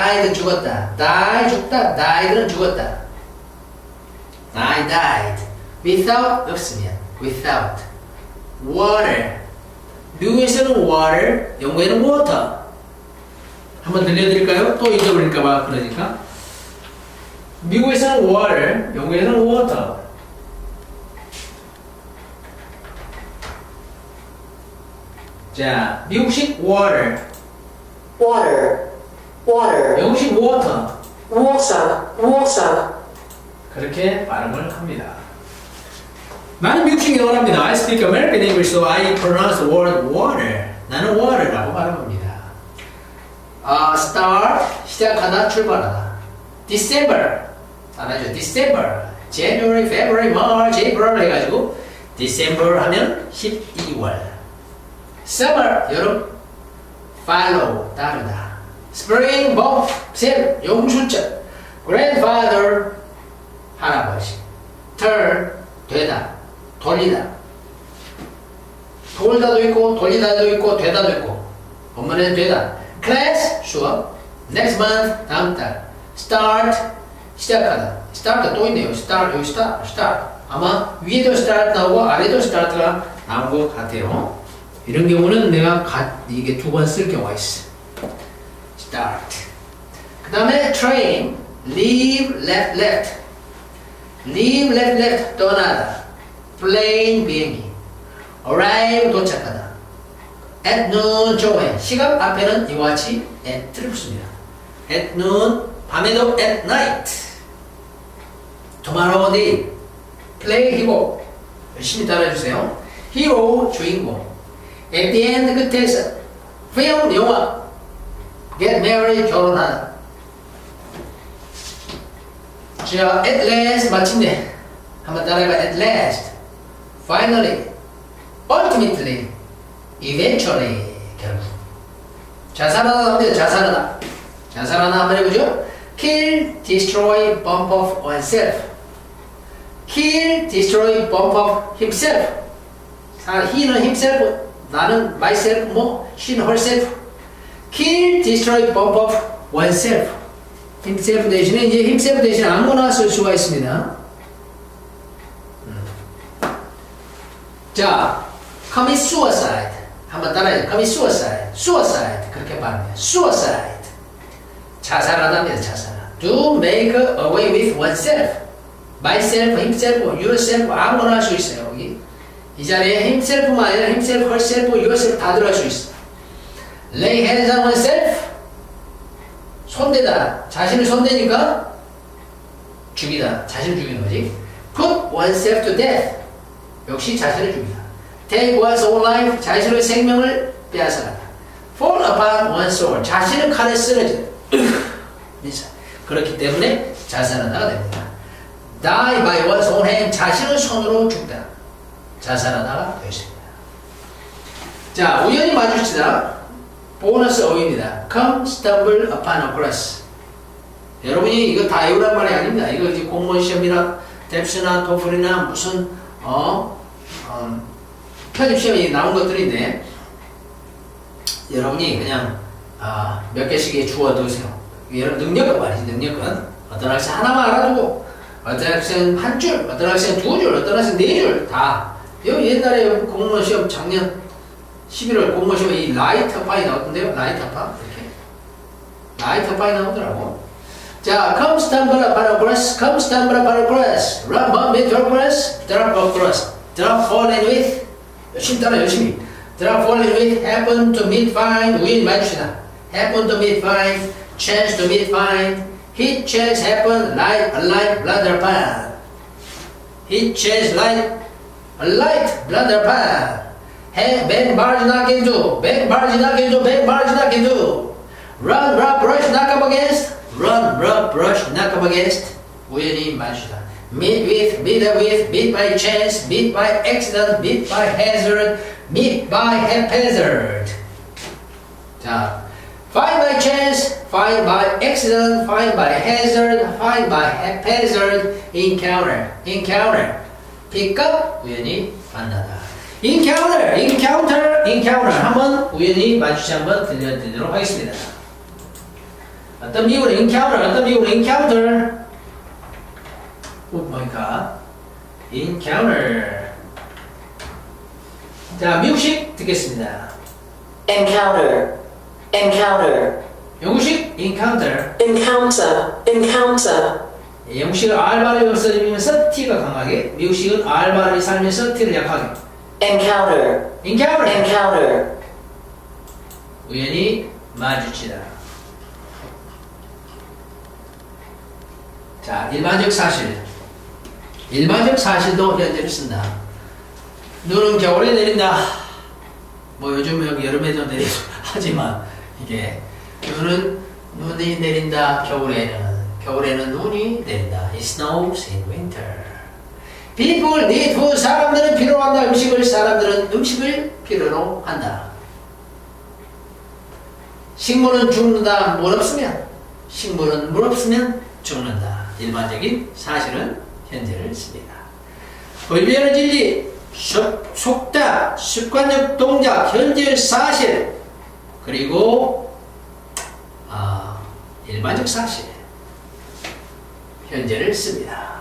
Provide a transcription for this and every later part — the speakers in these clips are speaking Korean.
died 죽었다. die 죽다. died는 죽었다. I died. without 없으면 without water. 미국에서는 water, 영국에는 water. 한번 들려드릴까요? 또 잊어버릴까봐 그러니까. 미국에서는 water, 영국에서는 water. 자, 미국식 water, water, water, 영국식 water. water, water, 그렇게 발음을 합니다. 나는 미국식 영어를 합니다. I speak American English, so I pronounce the word water. 나는 water라고 발음합니다. 아, start, 시작하다, 출발하다. December, 알아죠? December, January, February, March, April 해가지고 December 하면 12월. Summer, 여름, follow, 따르다. Spring, 봄, 샘, 용출절. Grandfather, 할아버지. turn, 되다, 돌리다. 돌다도 있고, 돌리다도 있고, 되다도 있고. 본문에는 되다. class, 수업. next month, 다음 달. start, 시작하다. start 또 있네요. start, 여기 start, start. 아마 위에도 start 나오고 아래도 start가 나온 것 같아요. 이런 경우는 내가 가, 이게 두 번 쓸 경우가 있어. Start. 그 다음에 train, leave, left, left. leave, left, left, 떠나다. plane, 비행기. arrive, 도착하다. at noon, 조회. 시각 앞에는 이와 같이 at를 붙습니다. at noon, 밤에도 at night. tomorrow day, play hero. 열심히 따라해주세요. hero, 주인공. at the end, 끝에서. film, 영화. get married, 결혼하다. 자, at last 마침내 한번 따라해봐. at last, finally, ultimately, eventually 결국. 자살하다 합니다. 자살하다. 자살하다 한번 해보죠. kill, destroy, bump off oneself. kill, destroy, bump off himself. 사, he는 himself, 나는 myself, 뭐, she는 herself. Kill, destroy, bump off oneself. himself 대신에 이제 himself 대신에 아무나 쓸 수가 있습니다. 음. 자, commit suicide. 한번 따라해요. commit suicide. suicide. 그렇게 말합니다. suicide. 자살하답니다. 자살하다. to make away with oneself. myself, himself, yourself 아무나 할 수 있어요. 여기. 이 자리에 himself만 아니라 himself, herself, yourself 다 들어갈 수 있어. Lay hands on oneself. 손대다. 자신을 손대니까 죽이다. 자신을 죽이는 거지. Put oneself to death. 역시 자신을 죽이다. Take one's own life. 자신의 생명을 빼앗아가다. Fall upon one's sword. 자신은 칼에 쓰러지다. 그렇기 때문에 자살하다가 됩니다. Die by one's own hand. 자신의 손으로 죽다. 자살하다가 되십니다. 자, 우연히 마주치다. 보너스 어입니다. Come stumble upon a cross. 여러분이 이거 다 외우란 말이 아닙니다. 이거 이제 공무원 시험이나 뎁스나 토플이나 무슨 어, 어 편입 시험이 나온 것들인데 여러분이 그냥 아, 몇 개씩 주워 두세요. 여러분 능력은 말이지 능력은 어떤 학생 하나만 알아두고 어떤 학생 한 줄, 어떤 학생 두 줄, 어떤 학생 네 줄 다. 옛날에 공무원 시험 작년 11월 공무원 시험 이 라이트 파이 나왔던데요. 라이트 파 이렇게 라이트 파이 나오더라고. 자, come stumble upon a grass, come stumble upon a grass, run bump into a grass, drop a grass, drop falling with 열심히 따라 열심히 drop falling with happen to meet find 우연히 마주치다 happen to meet find chance to meet find hit chance happen light a light blunder pan hit chance light a light blunder pan Hey, bang barge knock into, bang barge knock into, bang barge knock into. Run, rub, brush, knock up against. Run, rub, brush, knock up against. 우연히 마주다. Meet with, meet up with, meet by chance, meet by accident, meet by hazard, meet by haphazard. 자, find by chance, find by accident, find by hazard, find by haphazard, encounter, encounter. pick up, 우연히 만나다. Encounter, encounter, encounter. 한번 우연히 마주치 한번 들려드리도록 하겠습니다. 어떤 미국은 encounter, 어떤 미국은 encounter. 뭡니까? encounter. 자, 미국식 듣겠습니다. encounter, encounter, 영국식 encounter. encounter, encounter, 영국식은 R 발음이 없어지면서 T가 강하게, 미국식은 R 발음이 살면서 T를 약하게. Encounter, encounter. encounter, 우연히 마주치다. 자, 일반적 사실. 일반적 사실도 현재를 쓴다. 눈은 겨울에 내린다. 뭐 요즘 여기 여름에도 내리고 하지만 이게 눈은 눈이 내린다. 겨울에는 겨울에는 눈이 내린다. It snows in winter. People need food. 사람들은 필요로 한다. 음식을 사람들은 음식을 필요로 한다. 식물은 죽는다. 물 없으면 식물은 물 없으면 죽는다. 일반적인 사실은 현재를 씁니다. 의미하는 진리, 속, 속다, 습관적 동작, 현재 사실, 그리고 아, 일반적 사실, 현재를 씁니다.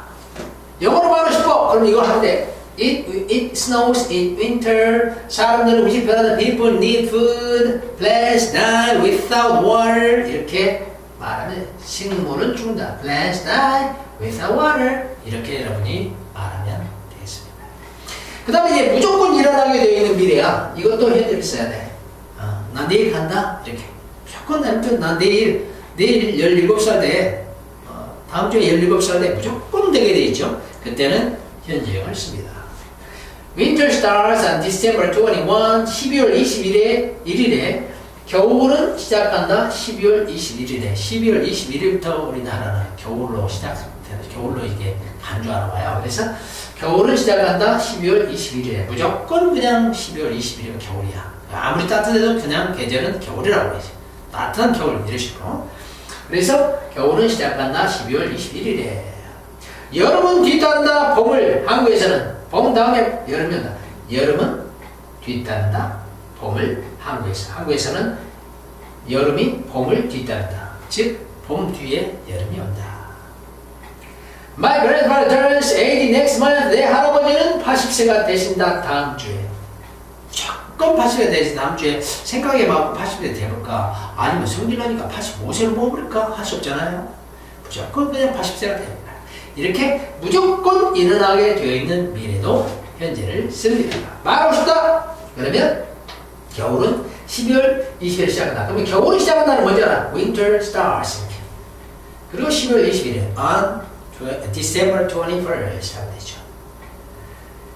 영어로 말하고 싶어. 그럼 이걸 돼. It, it snows in winter. 사람들은 음식 편하다. People need food. Plants die without water. 이렇게 말하면 식물은 죽는다. Plants die without water. 이렇게 여러분이 말하면 되겠습니다. 그 다음에 이제 무조건 일어나게 되어 있는 미래야. 이것도 현재를 써야 돼. 어, 나 내일 간다. 이렇게. 무조건 아무튼 나 내일, 내일 17살 돼. 어, 다음 주에 17살 돼. 무조건 되게 돼 있죠. 그때는 현재형을 씁니다. Winter starts on December 21, 12월 21일에 1일에 겨울은 시작한다. 12월 21일에 12월 21일부터 우리나라는 겨울로 시작됩니다. 겨울로 이게 간주하나 봐요. 그래서 겨울은 시작한다. 12월 21일에 무조건 그냥 12월 21일은 겨울이야. 아무리 따뜻해도 그냥 계절은 겨울이라고 그러지. 따뜻한 겨울 이런 식으로. 그래서 겨울은 시작한다. 12월 21일에 여름은 뒤따른다. 봄을 한국에서는 봄 다음에 여름이 온다. 여름은 뒤따른다. 봄을 한국에서. 한국에서는 여름이 봄을 뒤따른다. 즉, 봄 뒤에 여름이 온다. My grandfather turns 80 next month. 내 할아버지는 80세가 되신다. 다음 주에. 조금 80세 되신 다음 주에 생각해봐. 80세 돼볼까? 아니면 성질나니까 85세로 뽑을까? 할 수 없잖아요. 무조건 그냥 80세가 됩니다. 이렇게 무조건 일어나게 되어 있는 미래도 현재를 씁니다. 말하고 싶다? 그러면 겨울은 12월 20일 시작한다. 그러면 겨울이 시작한다는 뭔지 알아? Winter starts. 그리고 12월 21일 on December 21일 시작되죠.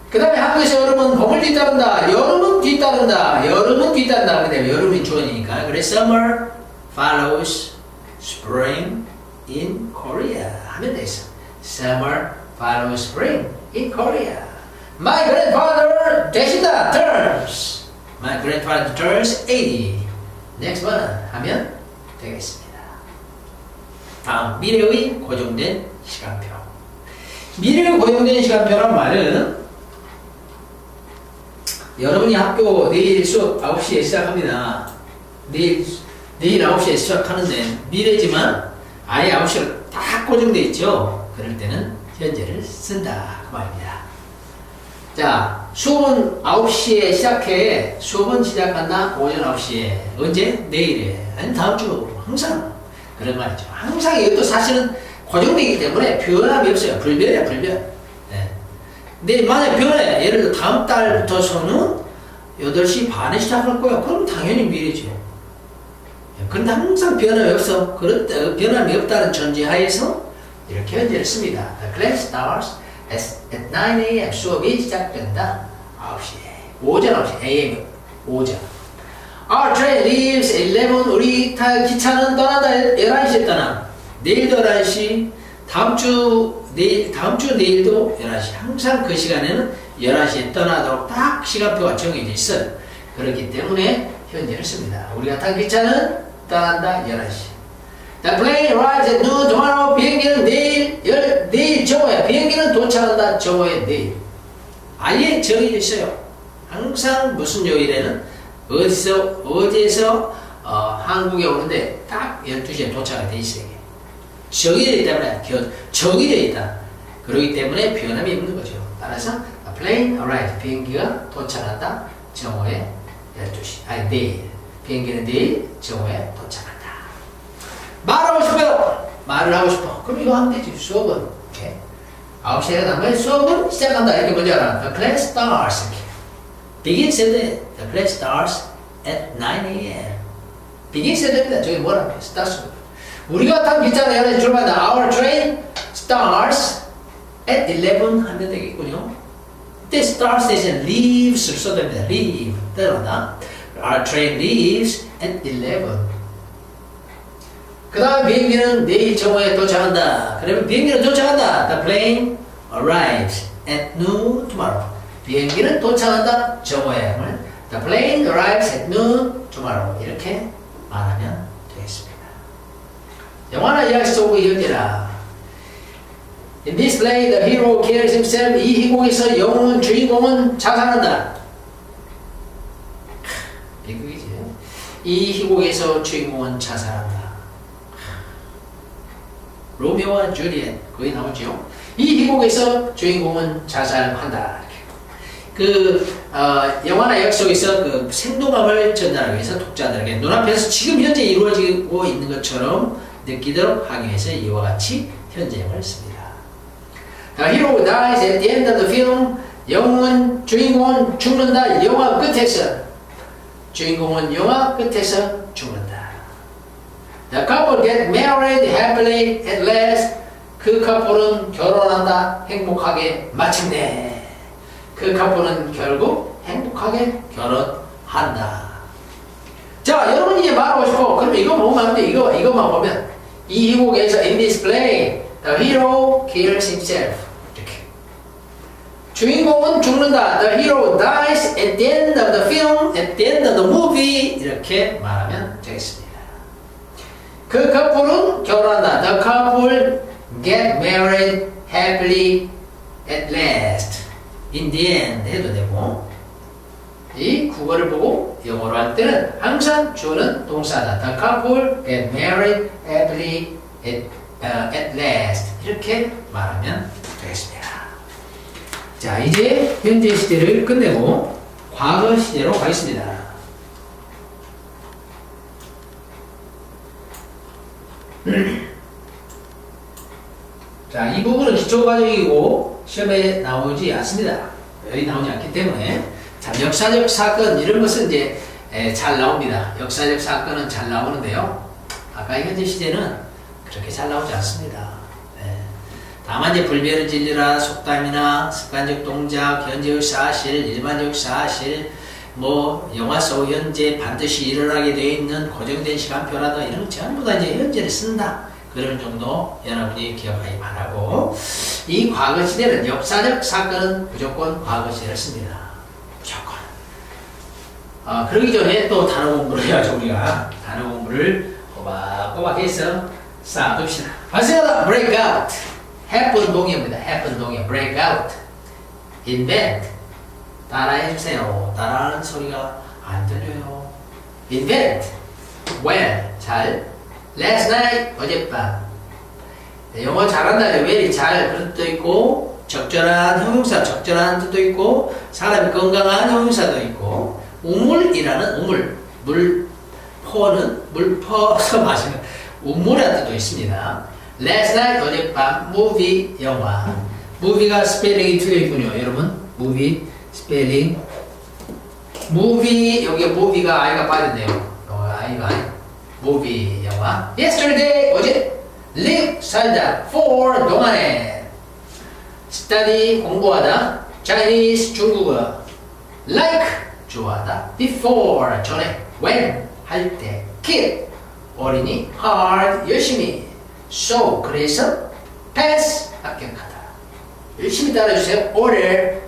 그 다음에 한국에서 여름은 봄을 뒤따른다. 여름은 뒤따른다. 여름은 뒤따른다. 근데 여름이 주어지니까. 그래 summer follows spring in Korea 하면 되겠어. Summer follows spring in Korea. My grandfather 되신다. turns. My grandfather turns 80. Next one 하면 되겠습니다. 다음 미래의 고정된 시간표. 미래의 고정된 시간표란 말은 여러분이 학교 내일 수업 9시에 시작합니다. 내일, 내일 9시에 시작하는데 미래지만 아예 9시로 딱 고정되어 있죠. 그럴 때는 현재를 쓴다. 그 말입니다. 자, 수업은 9시에 시작해. 수업은 시작한다. 오전 9시에. 언제? 내일에. 아니, 다음 주. 항상. 그런 말이죠. 항상 이것도 사실은 고정되기 때문에 변함이 없어요. 불변이야, 불변. 네. 근데 만약 변해. 예를 들어 다음 달부터서는 8시 반에 시작할 거야. 그럼 당연히 미래죠. 예, 그런데 항상 변함이 없어. 그런 때 변함이 없다는 전제하에서 이렇게 현재를 씁니다. The class starts at 9 a.m. 수업이 시작된다. 9시에. 오전 9시. a.m. 오전. Our train leaves 11. 우리 타 기차는 떠난다. 11시에 떠나. 내일도 11시. 다음 주 내일 다음 주 내일도 11시. 항상 그 시간에는 11시에 떠나도록 딱 시간표가 정해져 있어요. 그렇기 때문에 현재를 씁니다. 우리가 탄 기차는 떠난다 11시. The plane arrives at noon tomorrow. 비행기는 내일 열, 내일 정오에 비행기는 도착한다 정오에 내일. 아예 정해져 있어요. 항상 무슨 요일에는 어디서 어디에서 어, 한국에 오는데 딱딱 12시에 도착이 돼 있어요. 정의되어 때문에 겨- 정의되어 있다. 그렇기 때문에 변함이 없는 거죠. 따라서 a plane arrived. 비행기가 도착한다. 정오에 12시. 아니 내일. 비행기는 내일 정오에 도착한다. 말하고 싶어요. 말을 하고 싶어. 그럼 이거 하면 되지. 수업은. 이렇게. 9시에 가면 수업은 시작한다. 이렇게 먼저 알아. The class starts. Begins at the, the class starts at 9 a.m. Begins at 됩니다. 저기 뭐라고 해? starts. 우리가 탄 기차가 11시 출발한다. Our train starts at 11 하면 되겠군요. 이때 starts 대신 leaves를 써야 됩니다. leave. 들어간다. Our train leaves at 11. 그 다음 비행기는 내일 정오에 도착한다. 그러면 비행기는 도착한다. The plane arrives at noon tomorrow. 비행기는 도착한다. 정오에. The plane arrives at noon tomorrow. 이렇게 말하면 되겠습니다. 영화나 이야기 속의 현재라. In this play, the hero kills himself. 이 희곡에서 영웅은 주인공은 자살한다. 비극이지. 이 희곡에서 주인공은 자살한다. 로미오와 줄리엣 거기 나오죠. 이 희곡에서 주인공은 자살한다. 그 어, 영화나 역 속에서 그 생동감을 전달하기 위해서 독자들에게 눈앞에서 지금 현재 이루어지고 있는 것처럼 느끼도록 하기 위해서 이와 같이 현재형을 씁니다. The hero dies at the end of the film. 영웅은 주인공은 죽는다. 영화 끝에서 주인공은 영화 끝에서 죽는다. The couple get married happily at last. 그 커플은 결혼한다. 행복하게 마침내. 그 커플은 결국 행복하게 결혼한다. 자, 여러분 이제 말하고 싶어. 그럼 이거 보면 안 돼. 이거, 이것만 보면. 이 희곡에서 in this play, the hero kills himself. 이렇게. 주인공은 죽는다. The hero dies at the end of the film, at the end of the movie. 이렇게 말하면 되겠습니다. 그 커플은 결혼한다. The couple get married happily at last. In the end 해도 되고 이 국어를 보고 영어로 할 때는 항상 주어는 동사다. The couple get married happily at, uh, at last 이렇게 말하면 되겠습니다. 자 이제 현재 시제를 끝내고 과거 시제로 가겠습니다. 자, 이 부분은 기초 과정이고 시험에 나오지 않습니다. 여기 나오지 않기 때문에 자, 역사적 사건 이런 것은 이제 에, 잘 나옵니다. 역사적 사건은 잘 나오는데요. 아까 현재 시제는 그렇게 잘 나오지 않습니다. 네. 다만 이제 불변을 진리라 속담이나 습관적 동작, 현재의 사실, 일반적 사실, 뭐 영화 속 현재 반드시 일어나게 되어 있는 고정된 시간표라든가 이런 거 전부 다 이제 현재를 쓴다. 그런 정도 여러분이 기억하기 바라고 이 과거 시대는 역사적 사건은 무조건 과거 시대를 씁니다. 무조건. 아 그러기 전에 또 단어 공부를 해야죠 우리가 단어 공부를 꼬박꼬박 해서 쌓아둡시다. 발생하다 break out happen 동의어입니다. happen 동의어 break out invent 따라해주세요. 따라하는 소리가 안 들려요. invent. When 잘. Last night. 어젯밤. 네, 영어 잘한다 very 잘. 그런 뜻도 있고 적절한 형용사 적절한 뜻도 있고 사람이 건강한 형용사도 있고 우물이라는 우물. 물. 퍼는 물 퍼서 마시는 우물이라는 뜻도 있습니다. Last night. 어젯밤. Movie. 영화. Movie가 스펠링이 틀려 있군요. 여러분. Movie 스펠링 movie 여기 movie가 아이가 빠졌네요 어, 아이가 movie 영화 yesterday 어제 live 살다 for 동안에 study 공부하다 Chinese 중국어 like 좋아하다 before 전에 when 할 때 kid 어린이 hard 열심히 so 그래서 pass 합격하다 열심히 따라주세요 order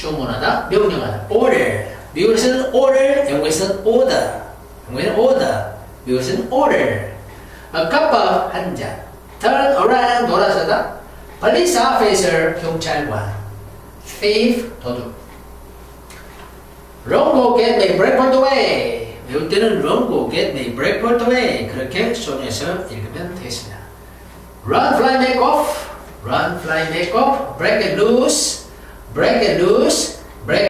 주문하다 명령하다 order 미국에서는 order 영국에서는 order 영국에서는 order 이것은 order. A cup of 한 잔. Turn around 돌아서다. Police officer 경찰관. Thief 도둑. Wrong go get my bread for the way. 배울 때는 run, go, get, make, break, put away 그렇게 쇼에서 읽으면 되겠습니다. Run, fly, make off. Run, fly, make off. Break it loose. Break it loose.